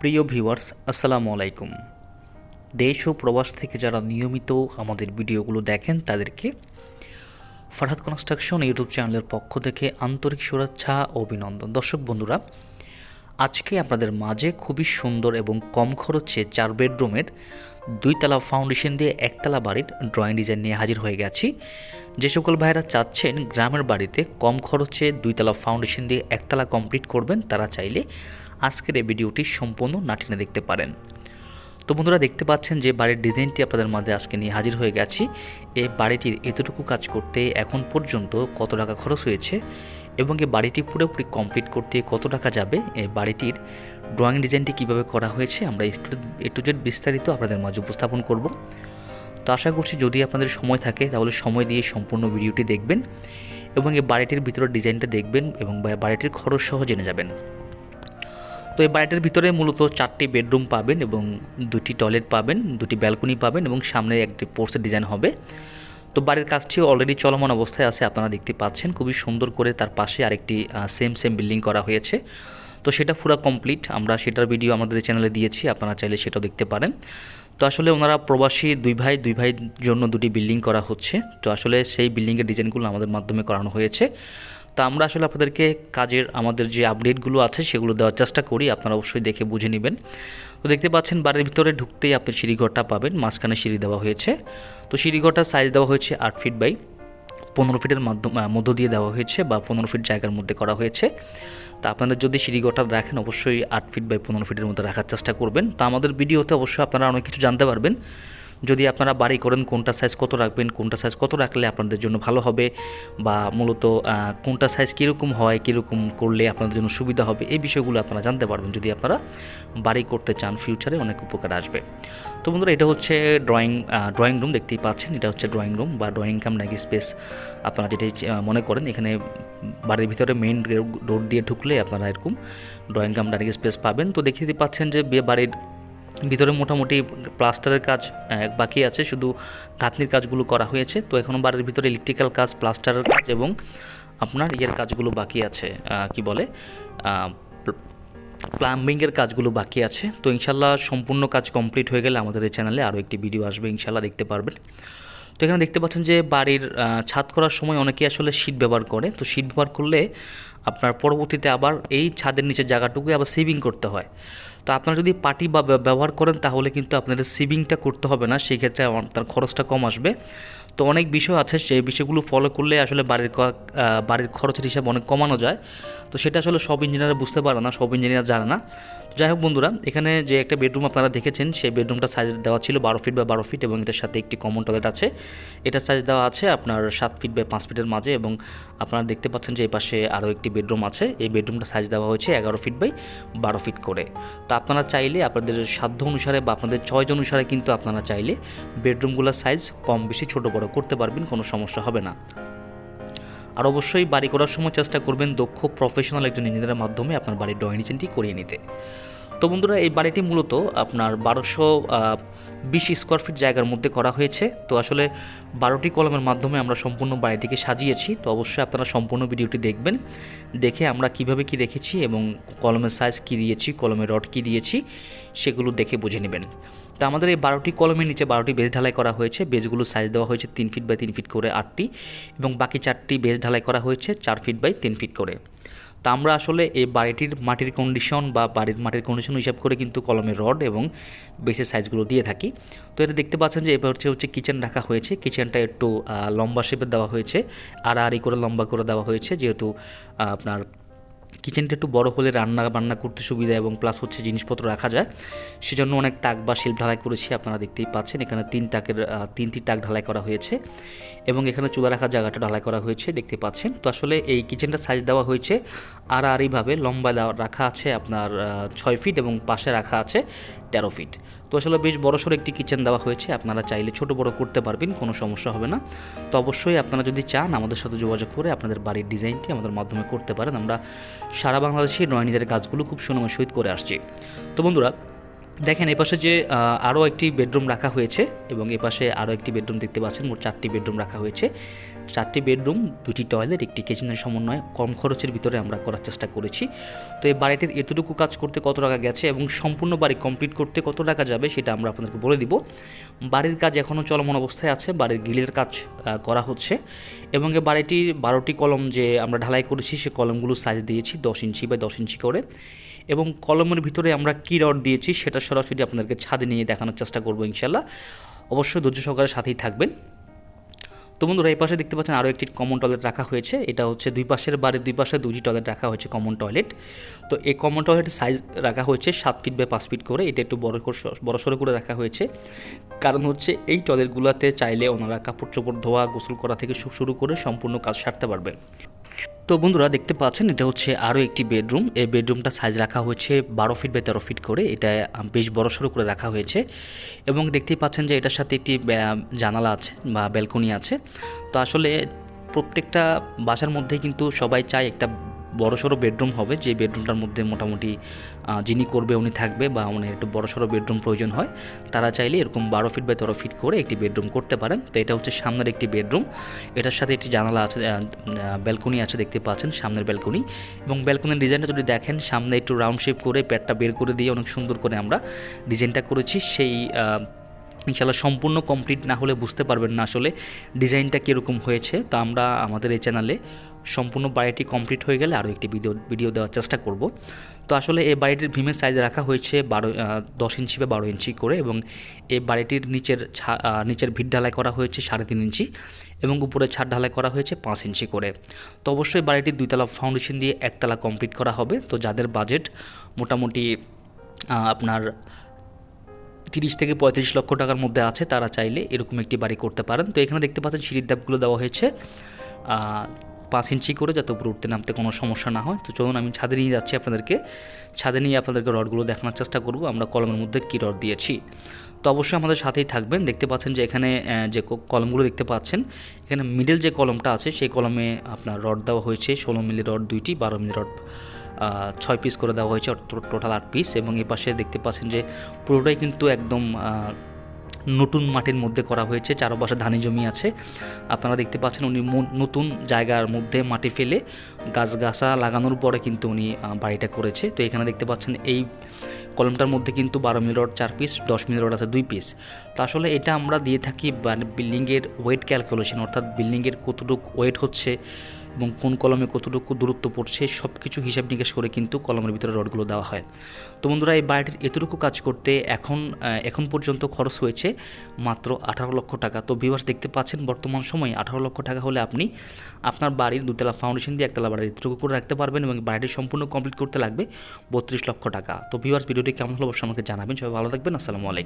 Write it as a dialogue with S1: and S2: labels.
S1: প্রিয় ভিউয়ার্স, আসসালামু আলাইকুম। দেশ ও প্রবাস থেকে যারা নিয়মিত আমাদের ভিডিওগুলো দেখেন, তাদেরকে ফারহাদ কনস্ট্রাকশন ইউটিউব চ্যানেলের পক্ষ থেকে আন্তরিক শুভেচ্ছা অভিনন্দন। দর্শক বন্ধুরা, আজকে আপনাদের মাঝে খুবই সুন্দর এবং কম খরচে চার বেডরুমের দুইতলা ফাউন্ডেশন দিয়ে একতলা বাড়ির ড্রয়িং ডিজাইন নিয়ে হাজির হয়ে গেছি। যে সকল ভাইয়েরা চাচ্ছেন গ্রামের বাড়িতে কম খরচে দুইতলা ফাউন্ডেশন দিয়ে একতলা কমপ্লিট করবেন, তারা চাইলে আজকের এই ভিডিওটি সম্পূর্ণ নাটিনে দেখতে পারেন। তো বন্ধুরা, দেখতে পাচ্ছেন যে বাড়ির ডিজাইনটি আপনাদের মাঝে আজকে নিয়ে হাজির হয়ে গেছি। এই বাড়িটির এতটুকু কাজ করতে এখন পর্যন্ত কত টাকা খরচ হয়েছে এবং এই বাড়িটি পুরোপুরি কমপ্লিট করতে কত টাকা যাবে? এই বাড়িটির ড্রয়িং ডিজাইনটি কীভাবে করা হয়েছে? আমরা এ টু জেড বিস্তারিত আপনাদের মাঝে উপস্থাপন করব। তো আশা করছি যদি আপনাদের সময় থাকে, তাহলে সময় দিয়ে সম্পূর্ণ ভিডিওটি দেখবেন এবং এই বাড়িটির ভিতরের ডিজাইনটা দেখবেন এবং বাড়িটির খরচ সহ জেনে যাবেন। তো এই বাড়িটার ভিতরে মূলত চারটি বেডরুম পাবেন এবং দুটি টয়লেট পাবেন, দুটি ব্যালকনি পাবেন এবং সামনে একটি পোর্সের ডিজাইন হবে। তো বাড়ির কাজটি অলরেডি চলমান অবস্থায় আছে, আপনারা দেখতে পাচ্ছেন। খুবই সুন্দর করে তার পাশে আরেকটি সেম সেম বিল্ডিং করা হয়েছে। তো সেটা পুরো কমপ্লিট আমরা সেটার ভিডিও আমাদের চ্যানেলে দিয়েছি, আপনারা চাইলে সেটাও দেখতে পারেন। তো আসলে ওনারা প্রবাসী দুই ভাই, দুই ভাইয়ের জন্য দুটি বিল্ডিং করা হচ্ছে। তো আসলে সেই বিল্ডিংয়ের ডিজাইনগুলো আমাদের মাধ্যমে করানো হয়েছে। তো আমরা আসলে আপনাদেরকে কাজের, আমাদের যে আপডেটগুলো আছে সেগুলো দেওয়ার চেষ্টা করি, আপনারা অবশ্যই দেখে বুঝে নেবেন। তো দেখতে পাচ্ছেন বাড়ির ভিতরে ঢুকতেই আপনি সিঁড়িঘরটা পাবেন, মাঝখানে সিঁড়ি দেওয়া হয়েছে। তো সিঁড়িঘরটার সাইজ দেওয়া হয়েছে আট ফিট বাই পনেরো ফিটের মাধ্যম মধ্য দিয়ে দেওয়া হয়েছে বা পনেরো ফিট জায়গার মধ্যে করা হয়েছে। তা আপনাদের যদি সিঁড়িঘরটা রাখেন অবশ্যই আট ফিট বাই পনেরো ফিটের মধ্যে রাখার চেষ্টা করবেন। তো আমাদের ভিডিওতে অবশ্যই আপনারা অনেক কিছু জানতে পারবেন। যদি আপনারা বাড়ি করেন, কোনটা সাইজ কত রাখবেন, কোনটা সাইজ কত রাখলে আপনাদের জন্য ভালো হবে বা মূলত কোনটা সাইজ কীরকম হয়, কীরকম করলে আপনাদের জন্য সুবিধা হবে, এই বিষয়গুলো আপনারা জানতে পারবেন যদি আপনারা বাড়ি করতে চান ফিউচারে অনেক উপকার আসবে। তো বন্ধুরা, এটা হচ্ছে ড্রয়িং ড্রয়িং রুম দেখতেই পাচ্ছেন, এটা হচ্ছে ড্রয়িং রুম বা ড্রয়িং কাম নাকি স্পেস আপনারা যেটাই মনে করেন, এখানে বাড়ির ভিতরে মেইন রোড দিয়ে ঢুকলে আপনারা এরকম ড্রয়িং কাম ডাইনিং স্পেস পাবেন। তো দেখতে পাচ্ছেন যে বাড়ির ভিতরে মোটামুটি প্লাস্টারের কাজ বাকি আছে, শুধু কাতনির কাজগুলো করা হয়েছে। তো এখনও বাড়ির ভিতরে ইলেকট্রিক্যাল কাজ প্লাস্টারের কাজ এবং আপনার ইয়ের কাজগুলো বাকি আছে কি বলে প্লাম্বিংয়ের কাজগুলো বাকি আছে। তো ইনশাল্লাহ সম্পূর্ণ কাজ কমপ্লিট হয়ে গেলে আমাদের এই চ্যানেলে আরও একটি ভিডিও আসবে, ইনশাল্লাহ দেখতে পারবেন। তো এখানে দেখতে পাচ্ছেন যে বাড়ির ছাদ করার সময় অনেকেই আসলে শীট ব্যবহার করে। তো শীট ব্যবহার করলে আপনার পরবর্তীতে আবার এই ছাদের নিচের জায়গাটুকুই আবার সেভিং করতে হয়। তো আপনারা যদি পাটি বা ব্যবহার করেন তাহলে কিন্তু আপনাদের সেভিংটা করতে হবে না সেই ক্ষেত্রে তার খরচটা কম আসবে। তো অনেক বিষয় আছে, সেই বিষয়গুলো ফলো করলে আসলে বাড়ির বাড়ির খরচের হিসাব অনেক কমানো যায়। তো সেটা আসলে সব ইঞ্জিনিয়ার বুঝতে পারে না, সব ইঞ্জিনিয়ার জানে না। যাই হোক বন্ধুরা, এখানে যে একটা বেডরুম আপনারা দেখেছেন, সেই বেডরুমটা সাইজ দেওয়া ছিল বারো ফিট বা বারো ফিট এবং এটার সাথে একটি কমন টয়লেট আছে। এটার সাইজ দেওয়া আছে আপনার সাত ফিট বা পাঁচ ফিটের মাঝে এবং আপনারা দেখতে পাচ্ছেন যে এই পাশে আরও একটি বেডরুম আছে। এই বেডরুমটা সাইজ দেওয়া হয়েছে এগারো ফিট বাই বারো ফিট করে। তো আপনারা চাইলে আপনাদের সাধ্য অনুসারে বা আপনাদের চয়েস অনুসারে কিন্তু আপনারা চাইলে বেডরুমগুলোর সাইজ কম বেশি ছোটো বড় করতে পারবেন, কোনো সমস্যা হবে না। আর অবশ্যই বাড়ি করার সময় চেষ্টা করবেন দক্ষ প্রফেশনাল একজন ইঞ্জিনিয়ারের মাধ্যমে আপনার বাড়ির ড্রয়িং ইঞ্জিনটি করিয়ে নিতে। তো বন্ধুরা, এই বাড়িটি মূলত আপনার বারোশো বিশ স্কোয়ার ফিট জায়গার মধ্যে করা হয়েছে। তো আসলে বারোটি কলমের মাধ্যমে আমরা সম্পূর্ণ বাড়িটিকে সাজিয়েছি। তো অবশ্যই আপনারা সম্পূর্ণ ভিডিওটি দেখবেন। দেখে আমরা কীভাবে কি রেখেছি এবং কলমের সাইজ কি দিয়েছি, কলমের রড কি দিয়েছি, সেগুলো দেখে বুঝে নেবেন। তো আমাদের এই বারোটি কলমের নিচে বারোটি বেজ ঢালাই করা হয়েছে। বেজগুলো সাইজ দেওয়া হয়েছে তিন ফিট বাই তিন ফিট করে আটটি এবং বাকি চারটি বেজ ঢালাই করা হয়েছে চার ফিট বাই তিন ফিট করে। তা আমরা আসলে এই বাড়িটির মাটির কন্ডিশন বা বাড়ির মাটির কন্ডিশন হিসাব করে কিন্তু কলমের রড এবং বেসের সাইজগুলো দিয়ে থাকি। তো এটা দেখতে পাচ্ছেন যে এবার হচ্ছে হচ্ছে কিচেন রাখা হয়েছে। কিচেনটা একটু লম্বা শেপে দেওয়া হয়েছে। আর আড়ি করে লম্বা করে দেওয়া হয়েছে, যেহেতু আপনার কিচেনটা একটু বড় হলে রান্না বান্না করতে সুবিধা এবং প্লাস হচ্ছে জিনিসপত্র রাখা যায়। সেজন্য অনেক টাক বা শিল্প ঢালাই করেছি, আপনারা দেখতেই পাচ্ছেন। এখানে তিন টাকের তিনটি টাক ঢালাই করা হয়েছে এবং এখানে চুলা রাখার জায়গাটা ঢালাই করা হয়েছে, দেখতে পাচ্ছেন। তো আসলে এই কিচেনটা সাইজ দেওয়া হয়েছে আর আড়িভাবে লম্বা রাখা আছে আপনার ছয় ফিট এবং পাশে রাখা আছে তেরো ফিট তো আসলে বেশ বড়সড় একটি কিচেন দেওয়া হয়েছে। আপনারা চাইলে ছোট বড় করতে পারবেন, কোনো সমস্যা হবে না। তো অবশ্যই আপনারা যদি চান, আমাদের সাথে যোগাযোগ করে আপনাদের বাড়ির ডিজাইনটি আমাদের মাধ্যমে করতে পারেন। আমরা সারা বাংলাদেশে নয় নিজের গাছগুলো খুব সুনামের সহিত করে আসছি। তো বন্ধুরা দেখেন এপাশে যে আরও একটি বেডরুম রাখা হয়েছে এবং এপাশে আরও একটি বেডরুম দেখতে পাচ্ছেন। মোট চারটি বেডরুম রাখা হয়েছে। চারটি বেডরুম, দুটি টয়লেট, একটি কিচেনের সমন্বয়। কম খরচের ভিতরে আমরা করার চেষ্টা করেছি। তো এই বাড়িটির এতটুকু কাজ করতে কত টাকা গেছে এবং সম্পূর্ণ বাড়ি কমপ্লিট করতে কত টাকা যাবে সেটা আমরা আপনাদেরকে বলে দিব। বাড়ির কাজ এখনও চলমান অবস্থায় আছে। বাড়ির গিলের কাজ করা হচ্ছে এবং এই বাড়িটির বারোটি কলম যে আমরা ঢালাই করেছি, সে কলমগুলো সাইজ দিয়েছি, দশ ইঞ্চি বা দশ ইঞ্চি করে। এবং কলমের ভিতরে আমরা কী রড দিয়েছি সেটা সরাসরি আপনাদেরকে ছাদে নিয়ে দেখানোর চেষ্টা করব ইনশাল্লাহ। অবশ্যই ধৈর্য সহকারে সাথেই থাকবেন। তো বন্ধুরা, এই পাশে দেখতে পাচ্ছেন আরও একটি কমন টয়লেট রাখা হয়েছে। এটা হচ্ছে দুই পাশের বাড়ির দুই পাশে দুটি টয়লেট রাখা হয়েছে কমন টয়লেট তো এই কমন টয়লেটের সাইজ রাখা হয়েছে সাত ফিট বা পাঁচ ফিট করে। এটা একটু বড় বড় সড়ো করে রাখা হয়েছে। কারণ হচ্ছে এই টয়লেটগুলোতে চাইলে ওনারা কাপড় চোপড় ধোয়া, গোসল করা থেকে শুরু করে সম্পূর্ণ কাজ সারতে পারবেন। তো বন্ধুরা দেখতে পাচ্ছেন, এটা হচ্ছে আরও একটি বেডরুম। এই বেডরুমটা সাইজ রাখা হয়েছে বারো ফিট বাই তেরো ফিট করে। এটা বেশ বড় সড়ো করে রাখা হয়েছে। এবং দেখতেই পাচ্ছেন যে এটার সাথে একটি জানালা আছে বা ব্যালকনি আছে। তো আসলে প্রত্যেকটা বাসার মধ্যে কিন্তু সবাই চায় একটা বড় সড়ো বেডরুম হবে, যে বেডরুমটার মধ্যে মোটামুটি যিনি করবে উনি থাকবে বা উনি একটু বড় সড়ো বেডরুম প্রয়োজন হয়, তারা চাইলে এরকম বারো ফিট বাই তেরো ফিট করে একটি বেডরুম করতে পারেন। তো এটা হচ্ছে সামনের একটি বেডরুম। এটার সাথে একটি জানালা আছে ব্যালকনি আছে দেখতে পাচ্ছেন সামনের ব্যালকনি। এবং ব্যালকনির ডিজাইনটা যদি দেখেন, সামনে একটু রাউন্ড শেপ করে প্যাডটা বের করে দিয়ে অনেক সুন্দর করে আমরা ডিজাইনটা করেছি। সেই ইনশাল্লাহ সম্পূর্ণ কমপ্লিট না হলে বুঝতে পারবেন না আসলে ডিজাইনটা কীরকম হয়েছে। তো আমরা আমাদের এই চ্যানেলে সম্পূর্ণ বাড়িটি কমপ্লিট হয়ে গেলে আরও একটি ভিডিও ভিডিও দেওয়ার চেষ্টা করব। তো আসলে এই বাড়িটির ভীমের সাইজ রাখা হয়েছে বারো দশ ইঞ্চি বা বারো ইঞ্চি করে এবং এই বাড়িটির নিচের নিচের ভিট ঢালাই করা হয়েছে সাড়ে তিন ইঞ্চি এবং উপরে ছাদ ঢালাই করা হয়েছে পাঁচ ইঞ্চি করে। তো অবশ্যই বাড়িটির দুইতলা ফাউন্ডেশন দিয়ে একতলা কমপ্লিট করা হবে। তো যাদের বাজেট মোটামুটি আপনার তিরিশ থেকে পঁয়ত্রিশ লক্ষ টাকার মধ্যে আছে, তারা চাইলে এরকম একটি বাড়ি করতে পারেন। তো এখানে দেখতে পাচ্ছেন সিঁড়ির ধাপগুলো দেওয়া হয়েছে। পাঁচ ইঞ্চি করে যাতে উপরে উঠতে নামতে কোনো সমস্যা না হয়। তো চলুন আমি ছাদে নিয়ে যাচ্ছি আপনাদেরকে। ছাদে নিয়ে আপনাদেরকে রডগুলো দেখানোর চেষ্টা করব। আমরা কলমের মধ্যে কী রড দিয়েছি। তো অবশ্যই আমাদের সাথেই থাকবেন। দেখতে পাচ্ছেন যে এখানে যে কলমগুলো দেখতে পাচ্ছেন, এখানে মিডল যে কলমটা আছে, সেই কলমে আপনার রড দেওয়া হয়েছে। ষোলো মিলি রড, দুইটি, বারো মিলি রড ছয় পিস করে দেওয়া হয়েছে টোটাল আট পিস এবং এই পাশে দেখতে পাচ্ছেন যে পুরোটাই কিন্তু একদম নতুন মাটির মধ্যে করা হয়েছে, চারপাশে ধানি জমি আছে। আপনারা দেখতে পাচ্ছেন উনি নতুন জায়গার মধ্যে মাটি ফেলে গাছগাছা লাগানোর পরে কিন্তু উনি বাড়িটা করেছে। তো এখানে দেখতে পাচ্ছেন এই কলমটার মধ্যে কিন্তু বারো মিলি রড চার পিস দশ মিলি রড আছে দুই পিস তো আসলে এটা আমরা দিয়ে থাকি বিল্ডিংয়ের ওয়েট ক্যালকুলেশন অর্থাৎ বিল্ডিংয়ের কতটুকু ওয়েট হচ্ছে এবং কোন কলমে কতটুকু দূরত্ব পড়ছে সব কিছু হিসাব নিকাশ করে কিন্তু কলমের ভিতরে রডগুলো দেওয়া হয়। তো বন্ধুরা, এই বাড়িটির এতটুকু কাজ করতে এখন এখন পর্যন্ত খরচ হয়েছে মাত্র আঠারো লক্ষ টাকা। তো ভিউয়ার্স দেখতে পাচ্ছেন, বর্তমান সময়ে আঠারো লক্ষ টাকা হলে আপনি আপনার বাড়ির দুতলা ফাউন্ডেশন দিয়ে একতলা বাড়ির এতটুকু করে রাখতে পারবেন এবং বাড়িটি সম্পূর্ণ কমপ্লিট করতে লাগবে বত্রিশ লক্ষ টাকা। তো ভিউয়ার্স ভিডিওটি কেমন হলো অবশ্যই আমাকে জানাবেন। সবাই ভালো থাকবেন, আসসালামু আলাইকুম।